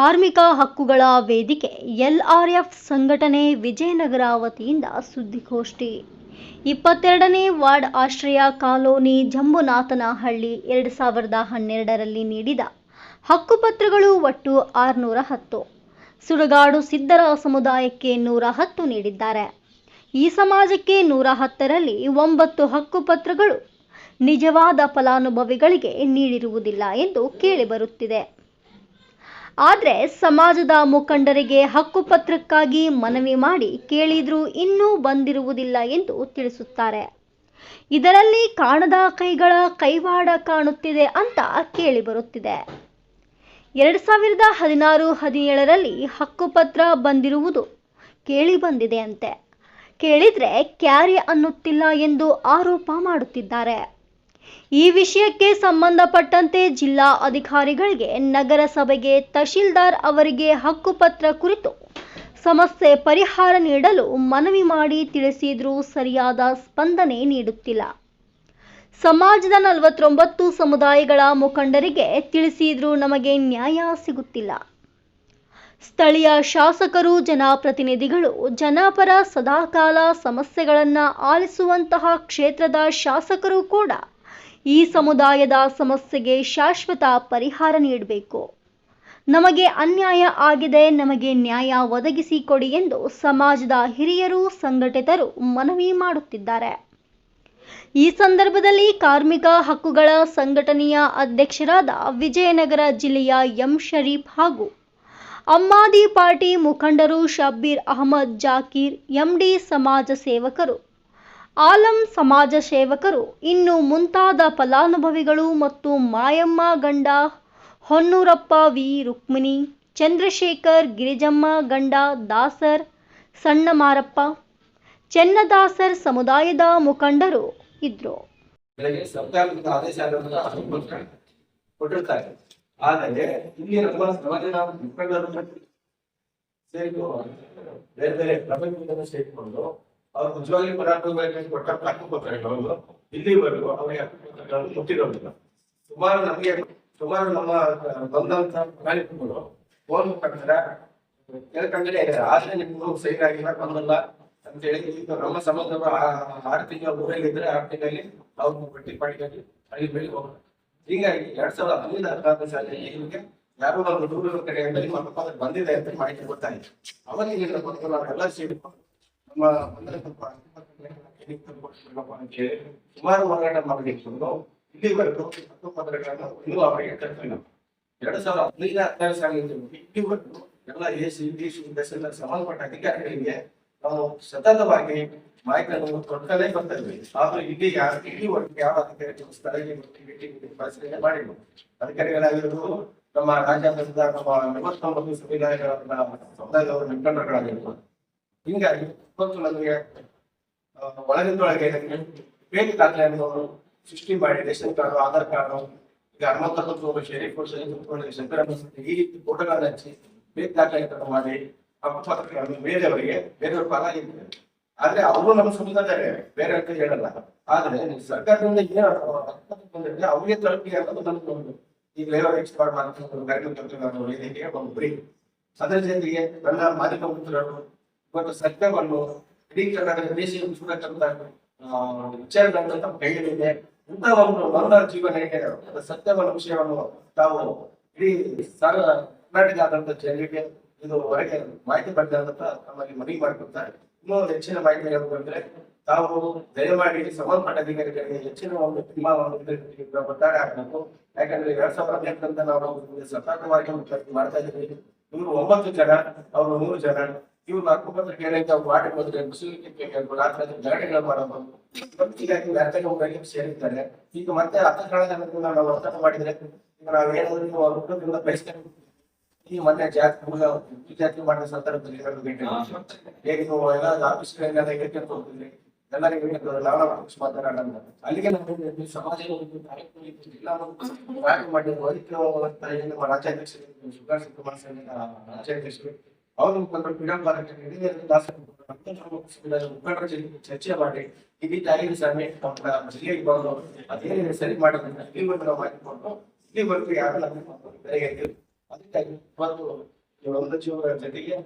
ಕಾರ್ಮಿಕ ಹಕ್ಕುಗಳ ವೇದಿಕೆ ಎಲ್ಆರ್ಎಫ್ ಸಂಘಟನೆ ವಿಜಯನಗರ ವತಿಯಿಂದ ಸುದ್ದಿಗೋಷ್ಠಿ. ಇಪ್ಪತ್ತೆರಡನೇ ವಾರ್ಡ್ ಆಶ್ರಯ ಕಾಲೋನಿ ಜಂಬುನಾಥನಹಳ್ಳಿ ಎರಡು ಸಾವಿರದ ಹನ್ನೆರಡರಲ್ಲಿ ನೀಡಿದ ಹಕ್ಕುಪತ್ರಗಳು ಒಟ್ಟು ಆರುನೂರ ಹತ್ತು. ಸುಡಗಾಡು ಸಿದ್ದರ ಸಮುದಾಯಕ್ಕೆ ನೂರ ಹತ್ತು ನೀಡಿದ್ದಾರೆ. ಈ ಸಮಾಜಕ್ಕೆ ನೂರ ಹತ್ತರಲ್ಲಿ ಒಂಬತ್ತು ಹಕ್ಕುಪತ್ರಗಳು ನಿಜವಾದ ಫಲಾನುಭವಿಗಳಿಗೆ ನೀಡಿರುವುದಿಲ್ಲ ಎಂದು ಕೇಳಿಬರುತ್ತಿದೆ ಆದರೆ ಸಮಾಜದ ಮುಖಂಡರಿಗೆ ಹಕ್ಕುಪತ್ರಕ್ಕಾಗಿ ಮನವಿ ಮಾಡಿ ಕೇಳಿದರೂ ಇನ್ನೂ ಬಂದಿರುವುದಿಲ್ಲ ಎಂದು ತಿಳಿಸುತ್ತಾರೆ. ಇದರಲ್ಲಿ ಕಾಣದ ಕೈಗಳ ಕೈವಾಡ ಕಾಣುತ್ತಿದೆ ಅಂತ ಕೇಳಿಬರುತ್ತಿದೆ ಎರಡು ಸಾವಿರದ ಹದಿನಾರು ಹದಿನೇಳರಲ್ಲಿ ಹಕ್ಕುಪತ್ರ ಬಂದಿರುವುದು ಕೇಳಿ ಬಂದಿದೆ ಅಂತೆ ಕೇಳಿದರೆ ಕ್ಯಾರಿ ಅನ್ನುತ್ತಿಲ್ಲ ಎಂದು ಆರೋಪ ಮಾಡುತ್ತಿದ್ದಾರೆ. ಈ ವಿಷಯಕ್ಕೆ ಸಂಬಂಧಪಟ್ಟಂತೆ ಜಿಲ್ಲಾ ಅಧಿಕಾರಿಗಳಿಗೆ ನಗರಸಭೆಗೆ ತಹಶೀಲ್ದಾರ್ ಅವರಿಗೆ ಹಕ್ಕುಪತ್ರ ಕುರಿತು ಸಮಸ್ಯೆ ಪರಿಹಾರ ನೀಡಲು ಮನವಿ ಮಾಡಿ ತಿಳಿಸಿದ್ರೂ ಸರಿಯಾದ ಸ್ಪಂದನೆ ನೀಡುತ್ತಿಲ್ಲ. ಸಮಾಜದ ನಲವತ್ತೊಂಬತ್ತು ಸಮುದಾಯಗಳ ಮುಖಂಡರಿಗೆ ತಿಳಿಸಿದ್ರೂ ನಮಗೆ ನ್ಯಾಯ ಸಿಗುತ್ತಿಲ್ಲ. ಸ್ಥಳೀಯ ಶಾಸಕರು, ಜನಪ್ರತಿನಿಧಿಗಳು ಜನಪರ ಸದಾಕಾಲ ಸಮಸ್ಯೆಗಳನ್ನು ಆಲಿಸುವಂತಹ ಕ್ಷೇತ್ರದ ಶಾಸಕರು ಕೂಡ ಈ ಸಮುದಾಯದ ಸಮಸ್ಯೆಗೆ ಶಾಶ್ವತ ಪರಿಹಾರ ನೀಡಬೇಕು. ನಮಗೆ ಅನ್ಯಾಯ ಆಗಿದೆ, ನಮಗೆ ನ್ಯಾಯ ಒದಗಿಸಿಕೊಡಿ ಎಂದು ಸಮಾಜದ ಹಿರಿಯರು, ಸಂಘಟಿತರು ಮನವಿ ಮಾಡುತ್ತಿದ್ದಾರೆ. ಈ ಸಂದರ್ಭದಲ್ಲಿ ಕಾರ್ಮಿಕ ಹಕ್ಕುಗಳ ಸಂಘಟನೆಯ ಅಧ್ಯಕ್ಷರಾದ ವಿಜಯನಗರ ಜಿಲ್ಲೆಯ ಎಂ ಶರೀಫ್ ಹಾಗೂ ಅಮ್ಮಾದಿ ಪಾರ್ಟಿ ಮುಖಂಡರು ಶಬ್ಬೀರ್ ಅಹಮದ್ ಜಾಕೀರ್ ಎಂಡಿ ಸಮಾಜ ಸೇವಕರು ಆಲಂ ಸಮಾಜ ಸೇವಕರು, ಇನ್ನು ಮುಂತಾದ ಫಲಾನುಭವಿಗಳು ಮತ್ತು ಮಾಯಮ್ಮ ಗಂಡ ಹೊನ್ನೂರಪ್ಪ ವಿ. ರುಕ್ಮಿಣಿ, ಚಂದ್ರಶೇಖರ್ ಗಿರಿಜಮ್ಮ ಗಂಡ ದಾಸರ್ ಸಣ್ಣಮಾರಪ್ಪ, ಚೆನ್ನದಾಸರ್ ಸಮುದಾಯದ ಮುಖಂಡರು ಇದ್ರು. ಸರ್ಕಾರದ ಆದೇಶ ಕೊಟ್ಟಿರ್ತಾರೆ. ಆದರೆ ಇಲ್ಲಿ ನಮ್ಮ ಸಮಾಜದ ಮುಖಂಡರು ಬೇರೆ ಬೇರೆ ಪ್ರಪಂಚದಿಂದ ಸೇರಿಕೊಂಡು ಅವ್ರು ನಿಜವಾಗಿ ಪದಾರ್ಥಗಳಿಗೆ ಕೊಟ್ಟ ಹಕ್ಕುಪತ್ರಗಳು ಇಲ್ಲಿವರೆಗೂ ಅವರಿಗೆ ಗೊತ್ತಿರೋದಿಲ್ಲ ಸುಮಾರು ನಮಗೆ ಸುಮಾರು ನಮ್ಮ ಬಂದಂತ ನಾಯಕರುಗಳು ಫೋನ್ ಮುಖಾಂತರ ಕೇಳ್ಕಂಡ್ರೆ ಆದ್ರೆ ನಿಮ್ಗೂ ಸೈನ್ ಆಗಿಲ್ಲ ಬಂದಲ್ಲ ಅಂತ ಹೇಳಿ ಈಗ ನಮ್ಮ ಸಂಬಂಧ ಆರು ತಿಂಗಳ ಊರಲ್ಲಿದ್ರೆ ಆರು ತಿಂಗಳಲ್ಲಿ ಅವ್ರನ್ನ ಬಟ್ಟಿ ಪಾಡಿಗಾಗಿ ಅಲ್ಲಿ ಬೆಳಿ ಹೋಗೋದು ಹೀಗಾಗಿ ಎರಡ್ ಸಾವಿರದ ಹದಿನೈದು ಹದಿನಾರು ಸಾಲಿನಲ್ಲಿ ಈಗ ಯಾರೋ ಒಂದು ದೂರದ ಅನುಪಾತ ಬಂದಿದೆ ಅಂತ ಮಾಹಿತಿ ಗೊತ್ತಾಯ್ತು. ಅವರಿಗೆ ಎಲ್ಲ ಸೇರಿ ನಮ್ಮ ಸುಮಾರು ಹೋರಾಟ ಮಾಡಿಕೊಂಡು ಇಲ್ಲಿವರೆಗೂ ಹಕ್ಕುಪತ್ರಗಳನ್ನು ಇನ್ನೂ ಅವರಿಗೆ ಕರ್ತಿಲ್ಲ ಎರಡ್ ಸಾವಿರದ ಹದಿನೈದು ಹದಿನಾರು ಸಾಲಿನಿಂದ ಇಲ್ಲಿವರೆಗೂ ಎಲ್ಲ ಎ ಸಿ ಇಂಗ್ಲಿಷ್ ಎಲ್ಲ ಸಂಬಂಧಪಟ್ಟ ಅಧಿಕಾರಿಗಳಿಗೆ ನಾವು ಸತತವಾಗಿ ಮಾಹಿತಿಯನ್ನು ಕೊಡ್ತಾನೆ ಬರ್ತಾ ಇದ್ವಿ ಆದ್ರೆ ಇಲ್ಲಿ ಯಾರು ಯಾವ ಅಧಿಕಾರಿ ಸ್ಥಳಕ್ಕೆ ಪರಿಶೀಲನೆ ಮಾಡಿಲ್ಲ ಅಧಿಕಾರಿಗಳಾಗಿರ್ಬೋದು ನಮ್ಮ ರಾಜ್ಯಾದ್ಯಂತ ನಮ್ಮ ನಲವತ್ತೊಂಬತ್ತು ಸಂವಿಧಾನಗಳ ಸಮುದಾಯದವರ ಮುಖಂಡರುಗಳಾಗಿರ್ಬೋದು ಹಿಂಗಾಗಿ ಇವತ್ತು ನಮಗೆ ಒಳಗಿಂದ ಒಳಗಿಂದೊಳಗೆ ಬೇರೆ ದಾಖಲೆಯನ್ನು ಸೃಷ್ಟಿ ಮಾಡಿ ರೇಷನ್ ಕಾರ್ಡು ಆಧಾರ್ ಕಾರ್ಡು, ಈಗ ಹನುಮಂತಪ್ಪತ್ತು ಶರೀಫ್ ಶಂಕರ ಈ ರೀತಿ ಫೋಟೋಗಳನ್ನ ಹಚ್ಚಿ ಬೇರೆ ದಾಖಲೆಗಳನ್ನು ಮಾಡಿ ಹಕ್ಕುಪತ್ರಗಳನ್ನು ಬೇರೆಯವರಿಗೆ, ಬೇರೆಯವ್ರ ಪರವಾಗಿ ಆದ್ರೆ ಅವರು ನಮ್ಮ ಸಮುದಾಯ ಬೇರೆ ಅಂತ ಹೇಳಲ್ಲ. ಆದ್ರೆ ಸರ್ಕಾರದಿಂದ ಏನು ಹಕ್ಕುಪತ್ರ ಬಂದಿದೆ ಅವ್ರಿಗೆ ತಲುಪಿ ಅನ್ನೋದು ನಮ್ಗೆ ಒಂದು ಈಗ ಲೇಬರ್ ಎಕ್ಸ್ಪರ್ಟ್ ಮಾಡಿ ಒಂದು ಬ್ರೀಫ್ ಅದರ ಜೊತೆಗೆ ನನ್ನ ಮಾಧ್ಯಮ ಮಿತ್ರರು ಇವತ್ತು ಸತ್ಯವನ್ನು ಇಡೀ ಕರ್ನಾಟಕ ದೇಶೀಯ ಸುರಕ್ಷಿತ ವಿಚಾರಗಳನ್ನು ತಮ್ಮ ಕೈಯಲ್ಲಿದೆ. ಇಂಥ ಒಂದು ಮರಣ ಜೀವನ ಹೇಗೆ ಅದು ಸತ್ಯವನ್ನು ವಿಷಯವನ್ನು ತಾವು ಇಡೀ ಸಾರ ಕರ್ನಾಟಕದಾದಂತ ಜನರಿಗೆ ಇದು ಹೊರಗೆ ಮಾಹಿತಿ ಪಡೆದಂತ ನಮ್ಮಲ್ಲಿ ಮನವಿ ಮಾಡಿಕೊಡ್ತಾರೆ ಇನ್ನೂ ಹೆಚ್ಚಿನ ಮಾಹಿತಿ ಹೇಳಬೇಕಂದ್ರೆ ತಾವು ದಯಮಾಡಿ ಸಂಬಂಧಪಟ್ಟ ಅಧಿಕಾರಿಗಳಿಗೆ ಹೆಚ್ಚಿನ ಒಂದು ತುಂಬಾ ಒತ್ತಾಯ ಆಗಬೇಕು ಯಾಕಂದ್ರೆ ಎರಡ್ ಸಾವಿರದ ಎಂಟರಿಂದ ನಾವು ಸತತವಾಗಿ ಮಾಡ್ತಾ ಇದ್ದೀವಿ. ಇವರು ಒಂಬತ್ತು ಜನ, ಅವರು ನೂರು ಜನ. ಇವ್ರು ಹಕ್ಕುಪತ್ರ ಕೇಳಕ್ಕೆ ಅವ್ರು ಹೋದ್ರೆ ಬಂದ್ರೆ ಮುಸ್ಲಿಕ್ಕೆ ಕೇಳ್ಬೋದು ರಾತ್ರಿ ಜಗಳಗಳು ಮಾಡೋದು ಹೀಗಾಗಿ ವ್ಯರ್ಥಕ್ಕೆ ಹೋಗಿ ಸೇರಿದ್ದಾರೆ ಈಗ ಮತ್ತೆ ಹತ್ತು ನಾವು ಒತ್ತಡ ಮಾಡಿದ್ರೆ ಈಗ ನಾವು ಏನಾದ್ರು ಬಯಸ್ತೇವೆ ಈ ಮತ್ತೆ ಜಾತಿ ಈ ಜಾತಿ ಮಾಡಿದ ಸಂದರ್ಭದಲ್ಲಿ ಹೇಗೆ ನೀವು ಎಲ್ಲ ಆಫೀಸ್ಗಳಿಂದ ಹೇಳ್ಕೊಂಡು ಹೋಗ್ತಿದ್ರಿ ಎಲ್ಲರಿಗೂ ನಾವು ಮಾತನಾಡೋಣ ಅಲ್ಲಿಗೆ ನಾವು ಸಮಾಜ ಎಲ್ಲ ಮಾಡಿದ್ರು ಅದಕ್ಕೆ ರಾಜ್ಯಾಧ್ಯಕ್ಷರು ಸುಧಾರ್ ಕುಮಾರ್ ರಾಜ್ಯಾಧ್ಯಕ್ಷರು ಅವರು ಮುಖಂಡರು ಫ್ರೀಡಂ ಪಾರ್ಕ್ ಮುಖಂಡರ ಜೊತೆ ಚರ್ಚೆ ಮಾಡಿ ಈ ರೀತಿ ಆಗಿದೆ ಸ್ವಾಮಿ ನಮ್ಮ ಜಿಲ್ಲೆಗೆ ಬಂದು ಅದೇನಿದೆ ಸರಿ ಮಾಡೋದನ್ನ ಇಲ್ಲಿವರೆಗೂ ನಾವು ಮಾಡಿಕೊಂಡು ಇಲ್ಲಿವರೆಗೂ ಯಾರು ನಮ್ಮ ಬೆಲೆಗೆ ಅದಕ್ಕಾಗಿ ಇವತ್ತು ಈ ಒಂದು ಜೀವನ ಜೊತೆಗೆ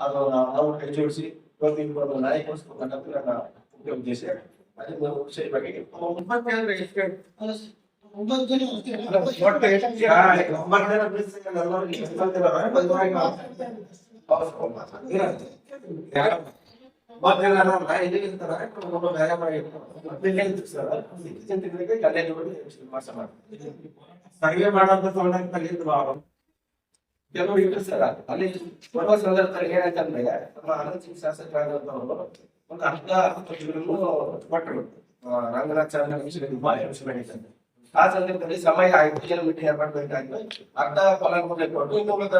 ಅದು ನಾವು ಕೈ ಜೋಡಿಸಿ ಇವತ್ತು ಇಬ್ಬರು ನಾಯಕರಿಸ್ಬೇಕನ್ನೋದು ನನ್ನ ಮುಖ್ಯ ಉದ್ದೇಶ ಅದನ್ನ ವಿಷಯ ಬಗ್ಗೆ ಒಂಬತ್ತು ಅಂದ್ರೆ ಎಷ್ಟು ಒಂಬತ್ತು ಜನ ಸರ್ವೆ ತೊಗೊಂಡಂಗೆ ಕಲಿಯೋದು ನಾವು. ಕೆಲವರು ಇದ್ರು ಸರ್ ಅಲ್ಲಿ ಬರುವ ಸಂದರ್ಭದಲ್ಲಿ ಏನಾಯ್ತಂದ್ರೆ ನಮ್ಮ ಅನಂತ ಶಾಸಕರಾದಂತವರು ಒಂದು ಅರ್ಧ ಕೊಟ್ಟರು ರಂಗನಾಥ್ ಚಂದ್ರ ಆ ಸಂದರ್ಭದಲ್ಲಿ ಸಮಯ ಆಯ್ತು ಜನ ಮೀಟಿಂಗ್ ಮಾಡ್ಬೇಕಾಯ್ತು ಅರ್ಧ ಫಲಾನುಭವಿ ಕೊಟ್ಟು ಇನ್ನು ಉಳಿದ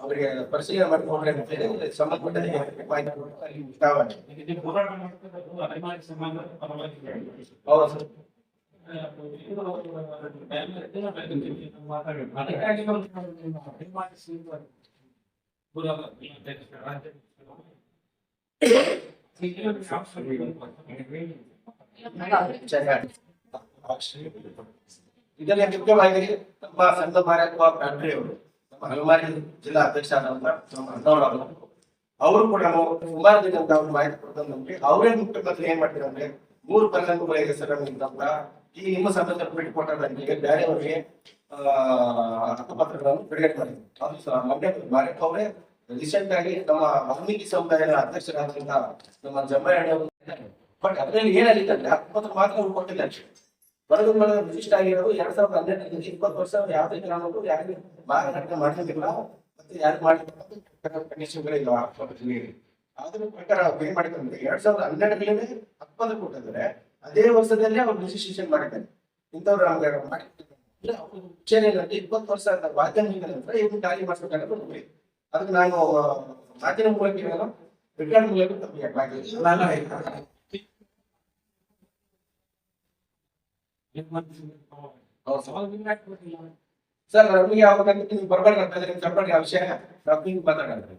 ಅವರಿಗೆ ಪರಿಶೀಲನೆ ಮಾಡಿಕೊಂಡ್ರೆ ಅಂತ ಹೇಳಿ ಸಂಬಂಧಪಟ್ಟ ಮಾಹಿತಿ ಕೊಟ್ಟು ಅಲ್ಲಿ ಉತ್ಸಾಹವಾಗಿದೆ. ಇದು ಹೋರಾಟ ಮಾಡ್ತಿರೋದು ಅಲೆಮಾರಿ ಸಮಾಜ ಪರವಾಗಿ ಹೌದು ಸರ್ ಇದು ಇದರಲ್ಲಿ ಮುಖ್ಯವಾಗಿ ನಮ್ಮ ಮಾರಾಟ ಫ್ಯಾಕ್ಟರಿ ಅವರು ನಮ್ಮ ಹಲವಾರು ಜಿಲ್ಲಾ ಅಧ್ಯಕ್ಷ ಆದಂತ ನಮ್ಮ ಅವರು ಕೂಡ ನಾವು ಸುಮಾರು ದಿನ ಅಂತ ಮಾಹಿತಿ ಕೊಡ್ತಾರೆ ನಮ್ಗೆ. ಅವರೇ ಮುಖ್ಯಮಂತ್ರಿ ಏನ್ ಮಾಡ್ತಾರೆ ಅಂದ್ರೆ ಮೂರು ಫಲಾನುಭವಿಗಳ ಹೆಸರನ್ನು ಈ ನಿಮ್ಮ ಸಂಬಂಧ ಬಿಟ್ಟುಕೊಟ್ಟವರಿಗೆ ಬೇರೆಯವರಿಗೆ ಹಕ್ಕುಪತ್ರಗಳನ್ನು ಬಿಡುಗಡೆ ಮಾಡಿದ್ರು ಅದು ಸಹ ಮೊನ್ನೆ ಮಾರಾಟ ಅವರೇ ರೀಸೆಂಟ್ ಆಗಿ ನಮ್ಮ ವಾಲ್ಮೀಕಿ ಸಮುದಾಯದ ಅಧ್ಯಕ್ಷರಾದಂತ ನಮ್ಮ ಜಮ್ಮಯ್ಯ ಅವರು ಬಟ್ ಅದರಲ್ಲಿ ಏನಾಗಿತ್ತಂದ್ರೆ ಹಕ್ಕುಪತ್ರ ಮಾತ್ರ ಅವ್ರು ಕೊಟ್ಟಿಲ್ಲ ಅಷ್ಟೇ ಬಡಗ ವಿಶಿಷ್ಟ ಆಗಿರೋದು ಎರಡ್ ಸಾವಿರದ ಹನ್ನೆರಡು ಇಪ್ಪತ್ತು ವರ್ಷ ಯಾವುದೇ ಯಾರು ಯಾರಿಗೂ ಮಾರಾಟ ಮಾಡ್ಲಿಕ್ಕಿಲ್ಲ ಮತ್ತೆ ಯಾರು ಕಂಡೀಷನ್ಗಳಿಲ್ಲ ಅದ್ರ ಪ್ರಕಾರ ಏನ್ ಮಾಡಿದ್ರೆ ಎರಡ್ ಸಾವಿರದ ಹನ್ನೆರಡರಲ್ಲಿ ಕೋಟಿ ಕೊಟ್ಟಿದ್ದಾರೆ. ಅದೇ ವರ್ಷದಲ್ಲಿ ಅವ್ರು ರಿಜಿಸ್ಟ್ರೇಷನ್ ಮಾಡಿದ್ದಾರೆ. ಇಂಥವ್ರು ನಮ್ಗೆ ಮಾಡಿ ಅವ್ರು ಇಪ್ಪತ್ತು ವರ್ಷ ಅಂತ ವಾದ್ಯ ಮುಗಿದ ನಂತರ ಇವ್ರು ಖಾಲಿ ಮಾಡ್ಸ್ಬೇಕಾದ್ರೆ ಹೋಗಿ ಅದಕ್ಕೆ ನಾನು ಮಾತಿನ ಮೂಲಕ ರಿಕಾರ್ಡ್ ಮೂಲಕ ತಮಗೆ ಸರ್ ನಮಗೆ ಯಾವಾಗ ನೀವು ಬರ್ಬಾರ್ದು ಅಂತ ಇದ್ರೆ ಕರ್ನಾಟಕ ಆ ವಿಷಯ? ಮಾತಾಡೋದು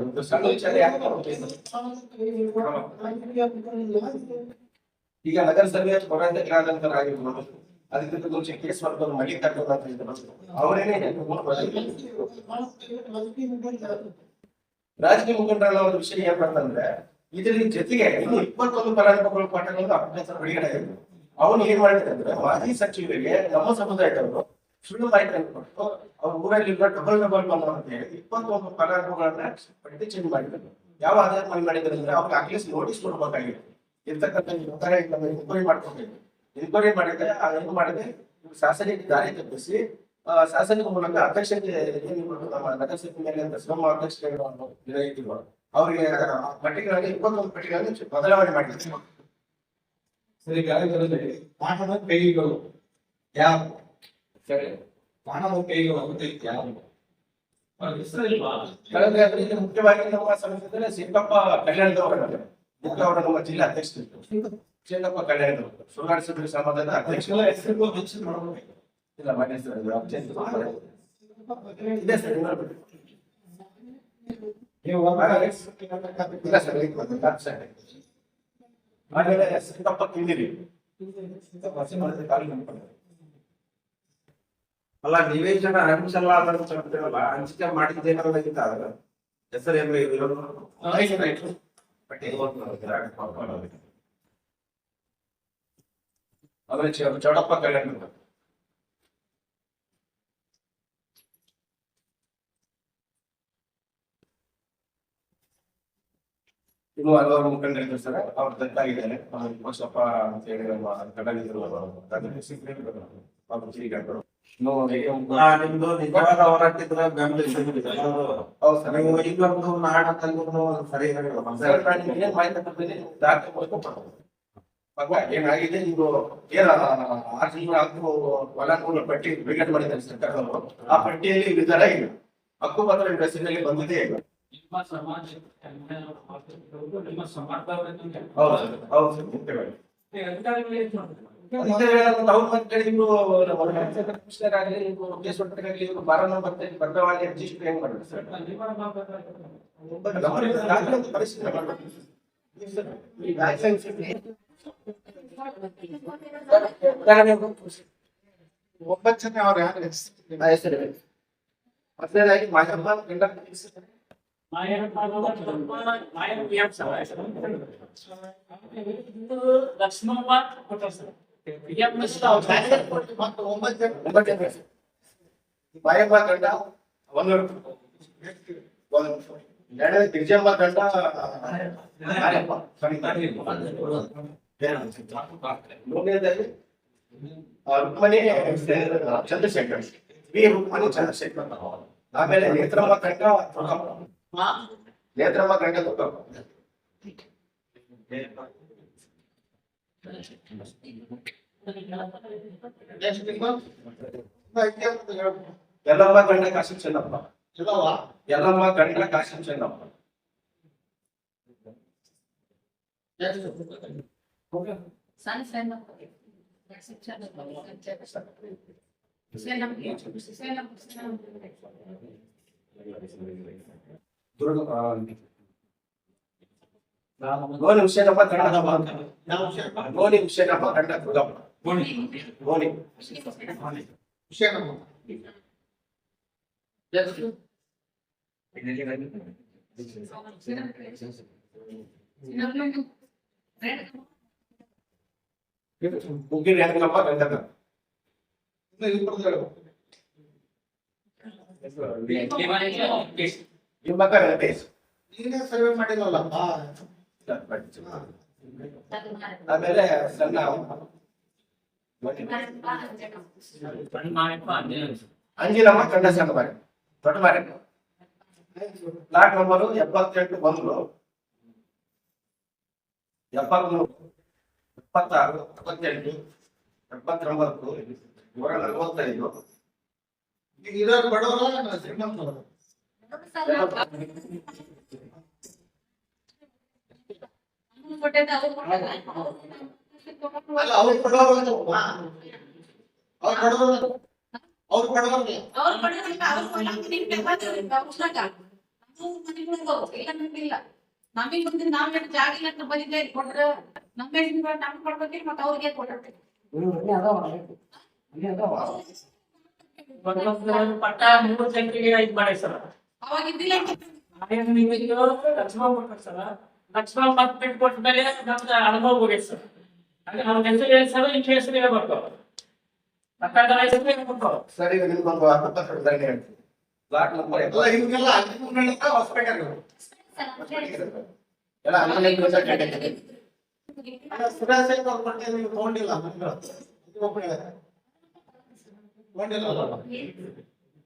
ನಿಮ್ದು ಆದ್ಮೇಲೆ? ಈಗ ನಗರ ಸರ್ವೆ ಹೋರಾಟಗಾರರಾಗಿರ್ಬೋದು ಅದಕ್ಕಿಂತ ಮುಂಚೆ ಕೇಸ್ ಮಾಡ್ಕೊಂಡು ಮಲ್ಲಿಕಾರ್ಜುನ ಅಂತ ಇದ್ರು ಅವರೇನೇ ರಾಜಕೀಯ ಮುಖಂಡರ ಒಂದು ವಿಷಯ ಏನ್ ಮಾಡ್ತಂದ್ರೆ ಇದ್ರ ಜೊತೆಗೆ ಇನ್ನು ಇಪ್ಪತ್ತೊಂದು ಫಲಾನುಭವಿಗಳ ಪಾಠಗಳನ್ನು ಅಭ್ಯಾಸ ಬಿಡುಗಡೆ ಅವನು ಏನ್ ಮಾಡಿದ್ರೆ ಮಾಜಿ ಸಚಿವರಿಗೆ ನಮ್ಮ ಸಮುದಾಯದವರು ಸುಳ್ಳು ಮಾಹಿತಿಯನ್ನು ಕೊಟ್ಟು ಅವ್ರ ಊರಲ್ಲಿ ಡಬಲ್ ಡಬಲ್ ಬಂದ ಅಂತ ಹೇಳಿ ಇಪ್ಪತ್ತೊಂದು ಫಲಾನುಭವಿಗಳನ್ನ ಪಟ್ಟಿ ಚೇಂಜ್ ಮಾಡಿದ್ರು. ಯಾವ ಆಧಾರ ಮಾಡಿ ಮಾಡಿದ್ರು ಅಂದ್ರೆ ಅವ್ರಿಗೆ ಅಟ್ಲೀಸ್ಟ್ ನೋಟಿಸ್ ಕೊಡ್ಬೇಕಾಗಿತ್ತು. ಇರ್ತಕ್ಕಂಥ ಎನ್ಕ್ವೈರಿ ಮಾಡ್ಕೊಂಡಿದ್ರು ಎನ್ಕ್ವೈರಿ ಮಾಡಿದ್ರೆ ಆ ಏನು ಮಾಡಿದ್ರೆ ಶಾಸನಿಗೆ ದಾರಿ ತಪ್ಪಿಸಿ ಆ, ಶಾಸನದ ಮೂಲಕ ಅಧ್ಯಕ್ಷತೆ ಏನು ನಮ್ಮ ನಗರಸಭೆ ಮೇಲೆ ಅಂತ ಶ್ರಮ ಅಧ್ಯಕ್ಷರು ಇದ್ರು. ಅವರಿಗೆ ಪಟ್ಟಿಗಳಲ್ಲಿ ಇಪ್ಪತ್ತೊಂದು ಪಟ್ಟಿಗಳಲ್ಲಿ ಬದಲಾವಣೆ ಮಾಡಿದ್ರು. ಸರಿ ಕಾರ್ಯದಲ್ಲಿ ವಾಹನ ಕೈಗಳು ಯಾವ ಸರಿ ವಾಹನದ ಕೈಗಳು ಅಂತ ಇಲ್ವಾ? ಕಳೆದ ಮುಖ್ಯವಾಗಿ ನಮ್ಮ ಸಮಿತಿಯಲ್ಲಿ ಸಿದ್ದಪ್ಪ ಕಲ್ಯಾಣದವರು ಮುಖ್ಯ ಅವರು ನಮ್ಮ ಜಿಲ್ಲಾ ಅಧ್ಯಕ್ಷರು. ಸಿದ್ದಪ್ಪ ಕಲ್ಯಾಣದವರು ಸುಳ್ಗಾಡ ಸಭೆ ಸಮಾಜದ ಅಧ್ಯಕ್ಷರ. ಹೆಸರು ಮೆನ್ಷನ್ ಮಾಡಬೇಕು ಇಲ್ಲ ಮನೆ ಸರ್ ಇದೆ ಸರ್. ನೀವು. ಅಲ್ಲ ನೀವೇ ಜನ ಹಂಚಲ್ಲ ಅಂತೇಳಲ್ಲ ಹಂಚಿಕೆ ಮಾಡಿದ್ದೇನಲ್ಲ ಇದ್ದಾಗ ಹೆಸರು ಏನು ಇರೋದು ಆಯ್ತು, ಆಯ್ತು. ಪಟ್ಟಿ ಓದ್ಕೊಂಡು ಆಮೇಲೆ ಚೌ- ಚೌಡಪ್ಪ ಕಲ್ಯಾಣದವರು ಇನ್ನು ಹಲವಾರು ಮುಖಂಡರಿದ್ರು ಸರ್ ಅವ್ರು ದತ್ತಾಗಿದ್ದಾರೆ. ಬಸಪ್ಪ ಅಂತ ಹೇಳಿ ನಮ್ಮ ಸಿಕ್ಕಿದ್ರು. ಅವ್ರು ಶ್ರೀಗಂಧರು. ಇನ್ನು ಈಗ ಆ, ನಿಮ್ದು ನಿಜವಾದ ಹೋರಾಟಿದ್ರೆ ಬೆಂಬಲಿಸಿದ್ರೆ ಹೌದು ಸರ್. ಏನ್ ಮಾಹಿತಿ ಮೂಲಕ ಏನಾಗಿದೆ? ನೀವು ಏನ ಆರು ತಿಂಗಳು ಆಗ್ತು ಪಟ್ಟಿ ಬಿಡುಗಡೆ ಮಾಡಿದ್ದಾರೆ ಸರ್ಕಾರದವರು. ಆ ಪಟ್ಟಿಯಲ್ಲಿ ವಿಧಾನ ಇಲ್ಲ. ಹಕ್ಕು ಪತ್ರ ಬಂದಿದೆ ಇಲ್ಲ. ನಿಮ್ಮ ಸಮಾಜ ನಿಮ್ಮ ಸಮರ್ಥವರೆಂದು ಹೌದು ಸರ್, ಹೌದು ಸರ್, ಮುಖ್ಯವಾಗಿ. ಅಧಿಕಾರಿಗಳು ಏನ್ ಮಾಡ್ತಾರೆ ಅದೇ ವೇಳೆ ಅವ್ರು ಮತ್ತೆ ಇವ್ರು ನಮ್ಮ ರಾಜ್ಯದ ಕಮಿಷನರ್ ಆಗಲಿ ಇವ್ರು ಕೇಸೊಟ್ಟರಾಗಲಿ ಇವ್ರು ಬಾರನ ಮತ್ತೆ ವರ್ಗಾವಣೆ ರಿಜಿಸ್ಟರ್ ಹೆಂಗ್ ಮಾಡ್ಬೇಕು ಸರ್ ನಿಮ್ಮ ಮಾತಾಡ್ತಾರೆ ನಮ್ಮ ದಾಖಲೆ ಅಂತ ಪರಿಶೀಲನೆ ಮಾಡ್ಬೇಕು ಈ ಲೈಸೆನ್ಸ್ ಒಂಬತ್ತು ಜನ ಅವ್ರು ಯಾರು ಹೆಸರು ಆ ಹೆಸರು ಹೇಳಿ. ಮೊದಲನೇದಾಗಿ ಮಾಯಮ್ಮ ಗಂಡ ಲಕ್ಷ್ಮಮ್ಮ ಕೊಟ್ಟರು ಸರ್ ಮತ್ತೆ ಒಂಬತ್ತು ಜನ ಒಂಬತ್ತು ಜನ ಹೆಸರು. ಮಾಯಮ್ಮ ಗಂಡ ಒಂದು ಒಂದು ಎರಡನೇ ಗಿರಿಜಮ್ಮ ಗಂಡ ಮಾಯಮ್ಮ. ಮೂರನೇದಾಗಿ ಆ, ರುಕ್ಮಣಿ ಚಂದ್ರಶೇಖರ್ ವಿ ರುಕ್ಮಣಿ ಚಂದ್ರಶೇಖರ್ ಆಮೇಲೆ ನೇತ್ರಮ್ಮ ಗಂಡ నేత్రమ్మ గంటతో ఎల్లమ్మ గంట కాశం చెల్లమ్మ ఎల్లమ్మ గంట కాశం చెల్లమ్మ సెలం సెలం సెలం Mungkin yang kenapa kan? Ini perlu ಗಂಡ ಯಾವ ವಿಷಯ? ಗೋನಿ ಹುಸೇನಪ್ಪ ಗಂಡ ದುರ್ಗಮ್ಮ ಗೋನಿ ವಿಷಯನಮ್ಮ. ಎಷ್ಟು? ಮುಗ್ಗಿ ರೇಣುಕಪ್ಪ ಗಂಡದ ಇನ್ನು ಇಬ್ರದ್ದು ಹೇಳು. ನಿಮ್ಮ ಮಗ ವೆಂಕಟೇಶ್ ನೀನೇ ಸರ್ವೆ ಮಾಡಿಲ್ಲಲ್ಲ ಹಾ. ಆಮೇಲೆ ಸಣ್ಣ ಅಂಜಿನಮ್ಮ ಗಂಡ ಸಣ್ಣ ಮರೆ ದೊಡ್ಡ ಮರೆ ಪ್ಲಾಟ್ ನಂಬರು ಎಪ್ಪತ್ತೆಂಟು ಬಂದ್ರು ಎಪ್ಪತ್ಮೂರು ಎಪ್ಪತ್ತಾರು ಎಪ್ಪತ್ತೆಂಟು ಎಪ್ಪತ್ತೊಂಬತ್ತು ನೂರ ನಲವತ್ತೈದು ಈಗ ಇರೋರು ಬಡವರ ಶ್ರೀಮಂತರು ಇಲ್ಲ. ನಮಗೆ ಬಂದು ನಾವ್ ಜಾಗ ಇಲ್ಲ ಅಂತ ಬಂದಿದ್ದೆ ಕೊಟ್ರೆ ನಮ್ಮ ಕೊಡ್ಬೇಕಿಲ್ಲ ಮತ್ತೆ ಅವ್ರಿಗೆ ಕೊಟ್ಟಿರ್ತೀವಿ ಪಟ್ಟ ಮೂರು ಸೆಂಟ್ರಿಗೆ ಇದು ಮಾಡಿ ಸರ್. ಅವಾಗ ಇದ್ದಿಲ್ಲ ಲಕ್ಷ್ಮಣ ಸರ್ ಲಕ್ಷ್ಮಣ ಮತ್ ಬಿಟ್ಟು ಕೊಟ್ಟ ಮೇಲೆ ನಮ್ದು ಅನುಭವ ಹೋಗೈತೆ ಸರ್. ಹಾಗೆ ನಮ್ಮ ಹೆಸರು ಹೇಳಿ ಸರ್ ನಿಮ್ಮ ಹೆಸರು ಹೇಳ್ಬೇಕು ಹೆಸರು ಹೇಳ್ಬೇಕು ಸರಿ ನಿಮ್ಗೊಂದು ಹೇಳ್ತೀನಿ ನಂಬರ್ ಎಲ್ಲ. ಸುರೇಶ್ ಅವ್ರ ಬಗ್ಗೆ ನೀವು ತಗೊಂಡಿಲ್ಲ